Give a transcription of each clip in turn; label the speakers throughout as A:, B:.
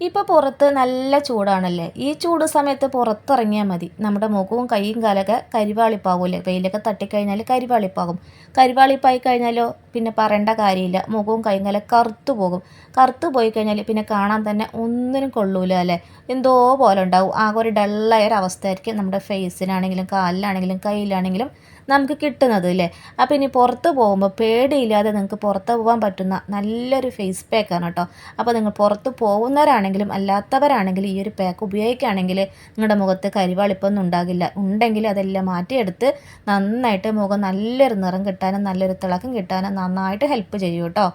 A: ഇപ്പോൾ പുറത്ത് നല്ല ചൂടാണല്ലേ? ഈ ചൂട് സമയത്ത് പുറത്തിറങ്ങിയാൽ മതി. നമ്മുടെ മുഖവും കൈയും കാലൊക്കെ കരിവാളിപ്പാകൂല്ലേ വെയിലൊക്കെ തട്ടിക്കഴിഞ്ഞാൽ കരിവാളിപ്പാകും. കരിവാളിപ്പായി കഴിഞ്ഞാലോ? പിന്നെ പറയേണ്ട കാര്യമില്ല. മുഖവും കൈയും കാലം കറുത്തു പോകും. കറുത്തു പോയി കഴിഞ്ഞാൽ പിന്നെ കാണാൻ തന്നെ ഒന്നിനും കൊള്ളൂല അല്ലേ? എന്തോ പോലെ ഉണ്ടാവും. ആകെ ഒരു ഡള്ളായ ഒരു അവസ്ഥയായിരിക്കും നമ്മുടെ ഫേസിനാണെങ്കിലും കാലിലാണെങ്കിലും കയ്യിലാണെങ്കിലും നമുക്ക് കിട്ടുന്നത് അല്ലേ അപ്പോൾ ഇനി പുറത്ത് പോകുമ്പോൾ പേടിയില്ലാതെ നിങ്ങൾക്ക് പുറത്ത് പോകാൻ പറ്റുന്ന നല്ലൊരു ഫേസ് പാക്കാണ് കേട്ടോ അപ്പോൾ നിങ്ങൾ പുറത്ത് പോകുന്നവരാണെങ്കിലും അല്ലാത്തവരാണെങ്കിലും ഈ ഒരു പാക്ക് ഉപയോഗിക്കുകയാണെങ്കിൽ നിങ്ങളുടെ മുഖത്ത് കരിവാളിപ്പൊന്നും ഉണ്ടാകില്ല. ഉണ്ടെങ്കിൽ അതെല്ലാം മാറ്റിയെടുത്ത് നന്നായിട്ട് മുഖം നല്ലൊരു നിറം കിട്ടാനും നല്ലൊരു തിളക്കം കിട്ടാനും നന്നായിട്ട് ഹെൽപ്പ് ചെയ്യും കേട്ടോ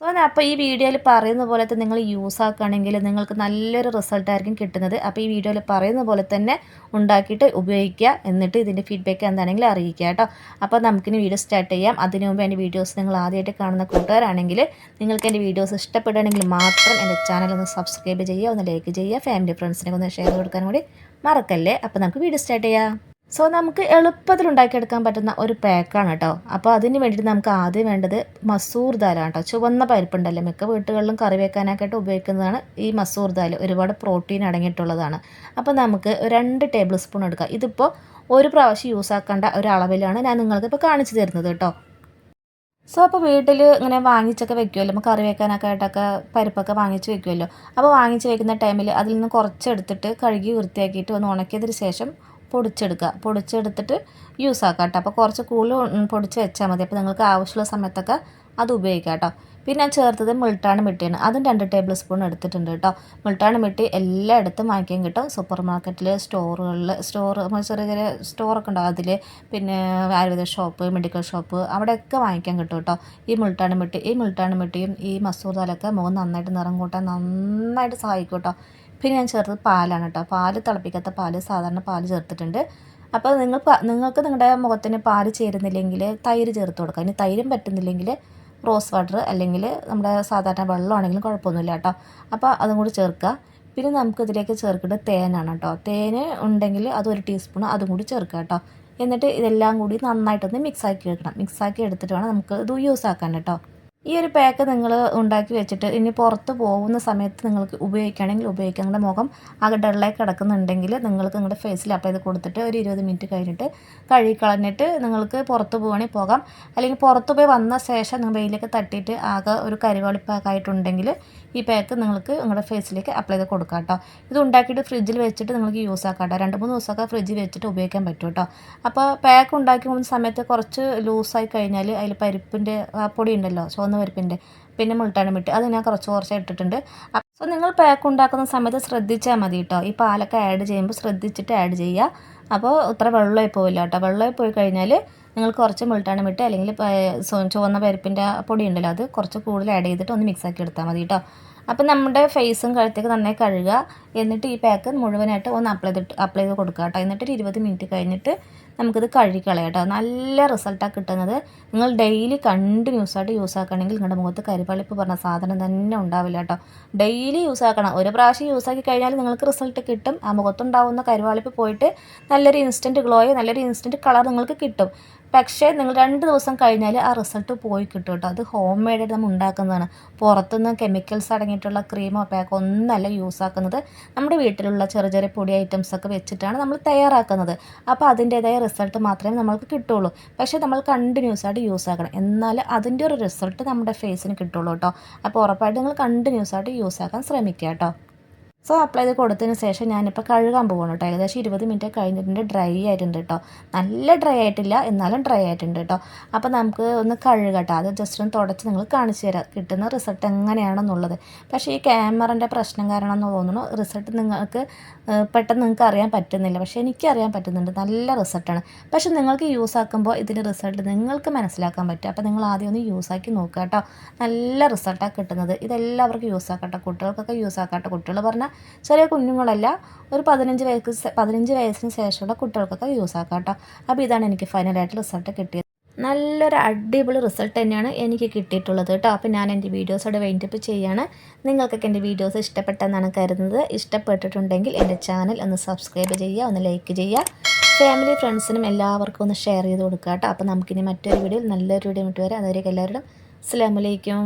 A: സോ അപ്പോൾ ഈ വീഡിയോയിൽ പറയുന്ന പോലത്തെ നിങ്ങൾ യൂസ് ആക്കുകയാണെങ്കിൽ നിങ്ങൾക്ക് നല്ലൊരു റിസൾട്ട് ആയിരിക്കും കിട്ടുന്നത്. അപ്പോൾ ഈ വീഡിയോയിൽ പറയുന്ന പോലെ തന്നെ ഉണ്ടാക്കിയിട്ട് ഉപയോഗിക്കുക. എന്നിട്ട് ഇതിന്റെ ഫീഡ്ബാക്ക് എന്താണെങ്കിലും അറിയിക്കുക കേട്ടോ. അപ്പോൾ നമുക്കിനി വീഡിയോ സ്റ്റാർട്ട് ചെയ്യാം. അതിനു മുമ്പ് എന്റെ വീഡിയോസ് നിങ്ങൾ ആദ്യമായിട്ട് കാണുന്ന കൂട്ടുകാരാണെങ്കിൽ നിങ്ങൾക്ക് എന്റെ വീഡിയോസ് ഇഷ്ടപ്പെടുകയാണെങ്കിൽ മാത്രം എന്റെ ചാനൽ ഒന്ന് സബ്സ്ക്രൈബ് ചെയ്യുക ഒന്ന് ലൈക്ക് ചെയ്യുക ഫാമിലി ഫ്രണ്ട്സിനെ ഒന്ന് ഷെയർ കൊടുക്കാൻ കൂടി മറക്കല്ലേ? അപ്പോൾ നമുക്ക് വീഡിയോ സ്റ്റാർട്ട് ചെയ്യാം. സോ നമുക്ക് എളുപ്പത്തിൽ ഉണ്ടാക്കിയെടുക്കാൻ പറ്റുന്ന ഒരു പാക്കാണ് കേട്ടോ അപ്പോൾ അതിന് വേണ്ടിയിട്ട് നമുക്ക് ആദ്യം വേണ്ടത് മസൂർ ദാലാണ് കേട്ടോ ചുവന്ന പരിപ്പുണ്ടല്ലോ? മിക്ക വീട്ടുകളിലും കറി വെക്കാനൊക്കെയായിട്ട് ഉപയോഗിക്കുന്നതാണ് ഈ മസൂർ ദാൽ. ഒരുപാട് പ്രോട്ടീൻ അടങ്ങിയിട്ടുള്ളതാണ്. അപ്പോൾ നമുക്ക് രണ്ട് ടേബിൾ സ്പൂൺ എടുക്കാം. ഇതിപ്പോൾ ഒരു പ്രാവശ്യം യൂസ് ആക്കേണ്ട ഒരു അളവിലാണ് ഞാൻ നിങ്ങൾക്ക് ഇപ്പോൾ കാണിച്ചു തരുന്നത് കേട്ടോ സോ അപ്പോൾ വീട്ടിൽ ഇങ്ങനെ വാങ്ങിച്ചൊക്കെ വെക്കുമല്ലോ നമുക്ക് കറി വെക്കാനൊക്കെ ആയിട്ടൊക്കെ പരിപ്പൊക്കെ വാങ്ങിച്ച് വെക്കുമല്ലോ അപ്പോൾ വാങ്ങിച്ച് വെക്കുന്ന ടൈമിൽ അതിൽ നിന്ന് കുറച്ചെടുത്തിട്ട് കഴുകി വൃത്തിയാക്കിയിട്ട് ഒന്ന് ഉണക്കിയതിന് ശേഷം പൊടിച്ചെടുക്കുക. പൊടിച്ചെടുത്തിട്ട് യൂസ് ആക്കാം കേട്ടോ അപ്പോൾ കുറച്ച് കൂടുതൽ പൊടിച്ച് വെച്ചാൽ മതി. അപ്പോൾ നിങ്ങൾക്ക് ആവശ്യമുള്ള സമയത്തൊക്കെ അത് ഉപയോഗിക്കാം കേട്ടോ പിന്നെ ഞാൻ ചേർത്തത് മുൾട്ടാണ് മിട്ടിയാണ്. അതും രണ്ട് ടേബിൾ സ്പൂൺ എടുത്തിട്ടുണ്ട് കേട്ടോ മുൾട്ടാണ് മിട്ടി എല്ലായിടത്തും വാങ്ങിക്കാൻ കിട്ടും. സൂപ്പർ മാർക്കറ്റിൽ സ്റ്റോറുകളിൽ സ്റ്റോർ ചെറിയ ചെറിയ സ്റ്റോറൊക്കെ ഉണ്ടാവും. അതിൽ പിന്നെ ആയുർവേദ ഷോപ്പ് മെഡിക്കൽ ഷോപ്പ് അവിടെയൊക്കെ വാങ്ങിക്കാൻ കിട്ടും കേട്ടോ ഈ മുൾട്ടാണ് മിട്ടി ഈ മുൾട്ടാണ് മിട്ടിയും ഈ മസൂർ ദാലൊക്കെ മുഖം നന്നായിട്ട് നിറം കൂട്ടാൻ നന്നായിട്ട് സഹായിക്കും കേട്ടോ പിന്നെ ഞാൻ ചേർത്തത് പാലാണ് കേട്ടോ പാൽ തിളപ്പിക്കാത്ത പാൽ സാധാരണ പാൽ ചേർത്തിട്ടുണ്ട്. അപ്പോൾ നിങ്ങൾ നിങ്ങൾക്ക് നിങ്ങളുടെ മുഖത്തിന് പാൽ ചേരുന്നില്ലെങ്കിൽ തൈര് ചേർത്ത് കൊടുക്കുക. ഇനി തൈരും പറ്റുന്നില്ലെങ്കിൽ റോസ് വാട്ടർ അല്ലെങ്കിൽ നമ്മുടെ സാധാരണ വെള്ളമാണെങ്കിലും കുഴപ്പമൊന്നുമില്ല കേട്ടോ അപ്പോൾ അതും കൂടി ചേർക്കുക. പിന്നെ നമുക്ക് ഇതിലേക്ക് ചേർക്കേണ്ടത് തേനാണ് കേട്ടോ തേന് ഉണ്ടെങ്കിൽ അത് ഒരു ടീസ്പൂൺ അതും കൂടി ചേർക്കുക കേട്ടോ എന്നിട്ട് ഇതെല്ലാം കൂടി നന്നായിട്ടൊന്ന് മിക്സാക്കി എടുക്കണം. മിക്സാക്കി എടുത്തിട്ട് വേണം നമുക്ക് ഇത് യൂസ് ആക്കാൻ കേട്ടോ ഈ ഒരു പാക്ക് നിങ്ങൾ ഉണ്ടാക്കി വെച്ചിട്ട് ഇനി പുറത്ത് പോകുന്ന സമയത്ത് നിങ്ങൾക്ക് ഉപയോഗിക്കുകയാണെങ്കിൽ ഉപയോഗിക്കാം. നിങ്ങളുടെ മുഖം ആകെ ഡള്ളായി കിടക്കുന്നുണ്ടെങ്കിൽ നിങ്ങൾക്ക് നിങ്ങളുടെ ഫേസിൽ അപ്ലൈ ചെയ്ത് കൊടുത്തിട്ട് ഒരു ഇരുപത് മിനിറ്റ് കഴിഞ്ഞിട്ട് കഴുകി കളഞ്ഞിട്ട് നിങ്ങൾക്ക് പുറത്ത് പോകണേ പോകാം. അല്ലെങ്കിൽ പുറത്ത് പോയി വന്ന ശേഷം നിങ്ങൾ വെയിലൊക്കെ തട്ടിയിട്ട് ആകെ ഒരു കരിവാളിപ്പാക്കായിട്ടുണ്ടെങ്കിൽ ഈ പാക്ക് നിങ്ങൾക്ക് നിങ്ങളുടെ ഫേസിലേക്ക് അപ്ലൈ ചെയ്ത് കൊടുക്കാം കേട്ടോ. ഇത് ഉണ്ടാക്കിയിട്ട് ഫ്രിഡ്ജിൽ വെച്ചിട്ട് നിങ്ങൾക്ക് യൂസ് ആക്കാം കേട്ടോ. രണ്ട് മൂന്ന് ദിവസമൊക്കെ ഫ്രിഡ്ജിൽ വെച്ചിട്ട് ഉപയോഗിക്കാൻ പറ്റും കേട്ടോ. അപ്പോൾ പാക്ക് ഉണ്ടാക്കി പോകുന്ന സമയത്ത് കുറച്ച് ലൂസായി കഴിഞ്ഞാൽ അതിൽ പരിപ്പിന്റെ പൊടി ഉണ്ടല്ലോ ചുവന്ന പരിപ്പിന്റെ പിന്നെ മുൾട്ടാണി മിട്ട്. അത് ഞാൻ കുറച്ച് കുറച്ച് ഇട്ടിട്ടുണ്ട്. അപ്പോൾ നിങ്ങൾ പാക്ക് ഉണ്ടാക്കുന്ന സമയത്ത് ശ്രദ്ധിച്ചാൽ മതി കേട്ടോ. ഈ പാലൊക്കെ ആഡ് ചെയ്യുമ്പോൾ ശ്രദ്ധിച്ചിട്ട് ആഡ് ചെയ്യുക. അപ്പോൾ ഇത്ര വെള്ളമായി പോവില്ല കേട്ടോ. വെള്ളമായി പോയി കഴിഞ്ഞാൽ നിങ്ങൾ കുറച്ച് മുൾട്ടാണി വിട്ട് അല്ലെങ്കിൽ ചുവന്ന പരിപ്പിന്റെ പൊടി ഉണ്ടല്ലോ അത് കുറച്ച് കൂടുതൽ ആഡ് ചെയ്തിട്ട് ഒന്ന് മിക്സ് ആക്കി എടുത്താൽ മതി കേട്ടോ. അപ്പം നമ്മുടെ ഫേസും കഴുത്തേക്ക് നന്നായി കഴുകുക എന്നിട്ട് ഈ പാക്ക് മുഴുവനായിട്ട് ഒന്ന് അപ്ലൈ ചെയ്തിട്ട് അപ്ലൈ ചെയ്ത് കൊടുക്കുക കേട്ടോ. എന്നിട്ട് ഇരുപത് മിനിറ്റ് കഴിഞ്ഞിട്ട് നമുക്കിത് കഴുകിക്കളയാം കേട്ടോ. നല്ല റിസൾട്ടാണ് കിട്ടുന്നത്. നിങ്ങൾ ഡെയിലി കണ്ടിന്യൂസ് ആയിട്ട് യൂസ് ആക്കുകയാണെങ്കിൽ നിങ്ങളുടെ മുഖത്ത് കരിപ്പളിപ്പ് പറഞ്ഞ സാധനം തന്നെ ഉണ്ടാവില്ല കേട്ടോ. ഡെയിലി യൂസ് ആക്കണം. ഒരു പ്രാവശ്യം യൂസ് ആക്കി കഴിഞ്ഞാൽ നിങ്ങൾക്ക് റിസൾട്ട് കിട്ടും. ആ മുഖത്തുണ്ടാവുന്ന കരുവാളിപ്പ് പോയിട്ട് നല്ലൊരു ഇൻസ്റ്റന്റ് ഗ്ലോയോ നല്ലൊരു ഇൻസ്റ്റന്റ് കളർ നിങ്ങൾക്ക് കിട്ടും. പക്ഷേ നിങ്ങൾ രണ്ട് ദിവസം കഴിഞ്ഞാൽ ആ റിസൾട്ട് പോയി കിട്ടും കേട്ടോ. അത് ഹോം മെയ്ഡായിട്ട് നമ്മൾ ഉണ്ടാക്കുന്നതാണ്. പുറത്തുനിന്ന് കെമിക്കൽസ് അടങ്ങിയിട്ടുള്ള ക്രീമോ പാക്കോ ഒന്നല്ല യൂസ് ആക്കുന്നത്. നമ്മുടെ വീട്ടിലുള്ള ചെറിയ ചെറിയ പൊടി ഐറ്റംസ് ഒക്കെ വെച്ചിട്ടാണ് നമ്മൾ തയ്യാറാക്കുന്നത്. അപ്പോൾ അതിന്റേതായ റിസൾട്ട് മാത്രമേ നമ്മൾക്ക് കിട്ടുള്ളൂ. പക്ഷേ നമ്മൾ കണ്ടിന്യൂസ് ആയിട്ട് യൂസ് ആക്കണം. എന്നാൽ അതിന്റെ ഒരു റിസൾട്ട് നമ്മുടെ ഫേസിന് കിട്ടുള്ളൂ കേട്ടോ. അപ്പോൾ ഉറപ്പായിട്ട് നിങ്ങൾ കണ്ടിന്യൂസ് ആയിട്ട് യൂസ് ആക്കാൻ ശ്രമിക്കുക കേട്ടോ. സോ അപ്ലൈ ചെയ്ത് കൊടുത്തതിന് ശേഷം ഞാനിപ്പോൾ കഴുകാൻ പോകണം കേട്ടോ. ഏകദേശം ഇരുപത് മിനിറ്റ് കഴിഞ്ഞിട്ടുണ്ട്. ഡ്രൈ ആയിട്ടുണ്ട് കേട്ടോ. നല്ല ഡ്രൈ ആയിട്ടില്ല എന്നാലും ഡ്രൈ ആയിട്ടുണ്ട് കേട്ടോ. അപ്പോൾ നമുക്ക് ഒന്ന് കഴുകട്ടോ. അത് ജസ്റ്റ് ഒന്ന് തുടച്ച് നിങ്ങൾ കാണിച്ചു തരാം. കിട്ടുന്ന റിസൾട്ട് എങ്ങനെയാണെന്നുള്ളത്. പക്ഷേ ഈ ക്യാമറന്റെ പ്രശ്നം കാരണം എന്ന് തോന്നുന്നു റിസൾട്ട് നിങ്ങൾക്ക് പെട്ടെന്ന് നിങ്ങൾക്ക് അറിയാൻ പറ്റുന്നില്ല. പക്ഷേ എനിക്ക് അറിയാൻ പറ്റുന്നുണ്ട്. നല്ല റിസൾട്ടാണ് പക്ഷേ നിങ്ങൾക്ക് യൂസ് ആക്കുമ്പോൾ ഇതിന്റെ റിസൾട്ട് നിങ്ങൾക്ക് മനസ്സിലാക്കാൻ പറ്റും. അപ്പോൾ നിങ്ങൾ ആദ്യം ഒന്ന് യൂസ് ആക്കി നോക്കുക കേട്ടോ. നല്ല റിസൾട്ടാണ് കിട്ടുന്നത്. ഇതെല്ലാവർക്കും യൂസ് ആക്കട്ടെ. കുട്ടികൾക്കൊക്കെ യൂസ് ആക്കട്ടെ. കുട്ടികൾ പറഞ്ഞാൽ ചെറിയ കുഞ്ഞുങ്ങളല്ല ഒരു പതിനഞ്ച് വയസ്സ് പതിനഞ്ച് വയസ്സിന് ശേഷമുള്ള കുട്ടികൾക്കൊക്കെ യൂസ് ആക്കാം കേട്ടോ. അപ്പോൾ ഇതാണ് എനിക്ക് ഫൈനലായിട്ട് റിസൾട്ട് കിട്ടിയത്. നല്ലൊരു അടിപൊളി റിസൾട്ട് തന്നെയാണ് എനിക്ക് കിട്ടിയിട്ടുള്ളത് കേട്ടോ. അപ്പോൾ ഞാൻ എന്റെ വീഡിയോസോടെ വെയിറ്റപ്പ് ചെയ്യാണ്. നിങ്ങൾക്കൊക്കെ എന്റെ വീഡിയോസ് ഇഷ്ടപ്പെട്ടെന്നാണ് കരുതുന്നത്. ഇഷ്ടപ്പെട്ടിട്ടുണ്ടെങ്കിൽ എന്റെ ചാനൽ ഒന്ന് സബ്സ്ക്രൈബ് ചെയ്യുക ഒന്ന് ലൈക്ക് ചെയ്യുക. ഫാമിലി ഫ്രണ്ട്സിനും എല്ലാവർക്കും ഒന്ന് ഷെയർ ചെയ്ത് കൊടുക്കുക കേട്ടോ. അപ്പോൾ നമുക്കിനി മറ്റൊരു വീഡിയോയിൽ നല്ലൊരു വീഡിയോ വിട്ട് വരാം. അതുവരെയൊക്കെ എല്ലാവരോടും അസ്സാം വലൈക്കും